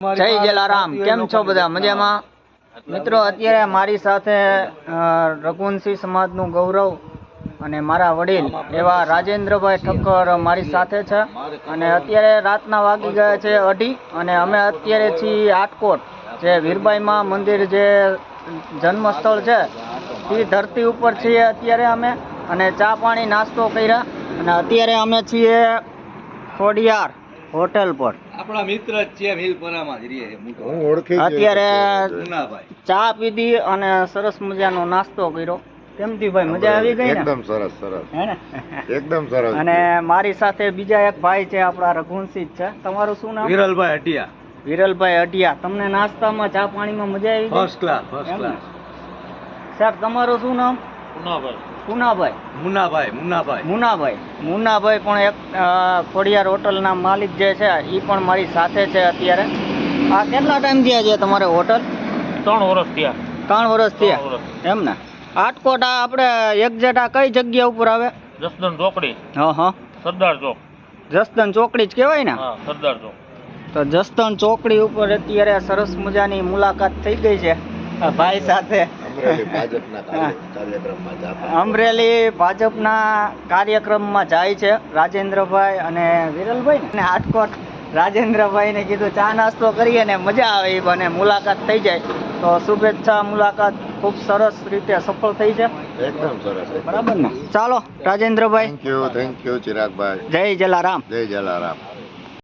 જય જલારામ કેમ છો બધા? મજામાં? મિત્રો અત્યારે મારી સાથે રઘુવંશી સમાજનું ગૌરવ અને મારા વડીલ એવા રાજેન્દ્રભાઈ ઠક્કર મારી સાથે છે. અને અત્યારે રાતના વાગી ગયા છે અઢી અને અમે અત્યારે છીએ આટકોટ જે વીરબાઈમાં મંદિર જે જન્મસ્થળ છે એ ધરતી ઉપર છીએ અત્યારે અમે અને ચા પાણી નાસ્તો કર્યા. અને અત્યારે અમે છીએ ખોડિયાર હોટેલ પર. આપણા મિત્ર જ છે હિલપરામાં જ રહે હું ઓળખી અત્યારે ચા પીધી અને સરસ મજાનો નાસ્તો કર્યો. કેમથી ભાઈ મજા આવી ગઈ ને? એકદમ સરસ સરસ. હે ને? એકદમ સરસ. અને મારી સાથે બીજા એક ભાઈ છે આપણા રઘુવંશી છે. તમારું શું નામ? વિરલભાઈ અટિયા વિરલભાઈ અટિયા તમને નાસ્તામાં ચા પાણીમાં મજા આવી ગઈ? ફર્સ્ટ ક્લાસ ફર્સ્ટ ક્લાસ સાહેબ તમારું શું નામ? પુનાભાઈ મુનાભાઈ. મુનાભાઈ મુનાભાઈ. મુનાભાઈ. પણ એક ખોડિયાર હોટલના માલિક જે છે એ પણ મારી સાથે છે અત્યારે. આ કેટલા ટાઈમ થયા છે તમારે હોટલ? ત્રણ વર્ષ થયા. ત્રણ વર્ષ થયા. એમ ને? આટકોટ આ આપણે એક્ઝેક્ટ આ કઈ જગ્યા ઉપર આવે? જસદન ચોકડી. હા હા. સરદાર ચોક. જસદન ચોકડી જ કહેવાય ને? હા સરદાર ચોક. તો જસદન ચોકડી ઉપર અત્યારે સરસ મજાની મુલાકાત થઈ ગઈ છે. ભાઈ સાથે. અમરેલી ભાજપના કાર્યક્રમમાં જાતા. અમરેલી ભાજપના કાર્યક્રમમાં જાય છે રાજેન્દ્રભાઈ અને વિરલભાઈ અને આટકોટ રાજેન્દ્રભાઈને કીધું ચા નાસ્તો કરીએ ને મજા આવે એ બને મુલાકાત થઈ જાય. તો શુભેચ્છા મુલાકાત ખૂબ સરસ રીતે સફળ થઈ છે. એકદમ સરસ બરાબર ને? ચાલો રાજેન્દ્રભાઈ. થેન્ક યુ થેન્ક યુ ચિરાગભાઈ. જય જલારામ. જય જલારામ.